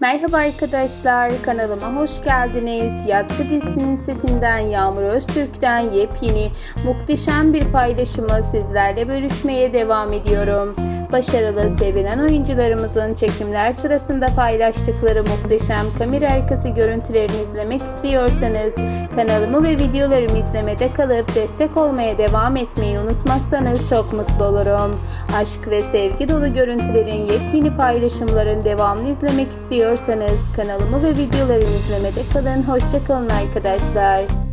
Merhaba arkadaşlar, kanalıma hoş geldiniz. Yazgı dizisinin setinden Yağmur Öztürk'ten yepyeni, muhteşem bir paylaşımı sizlerle bölüşmeye devam ediyorum. Başarılı, sevilen oyuncularımızın çekimler sırasında paylaştıkları muhteşem kamera arkası görüntülerini izlemek istiyorsanız kanalımı ve videolarımı izlemede kalıp destek olmaya devam etmeyi unutmazsanız çok mutlu olurum. Aşk ve sevgi dolu görüntülerin yepyeni paylaşımların devamlı izlemek istiyorsanız kanalımı ve videolarımı izlemede kalın. Hoşçakalın arkadaşlar.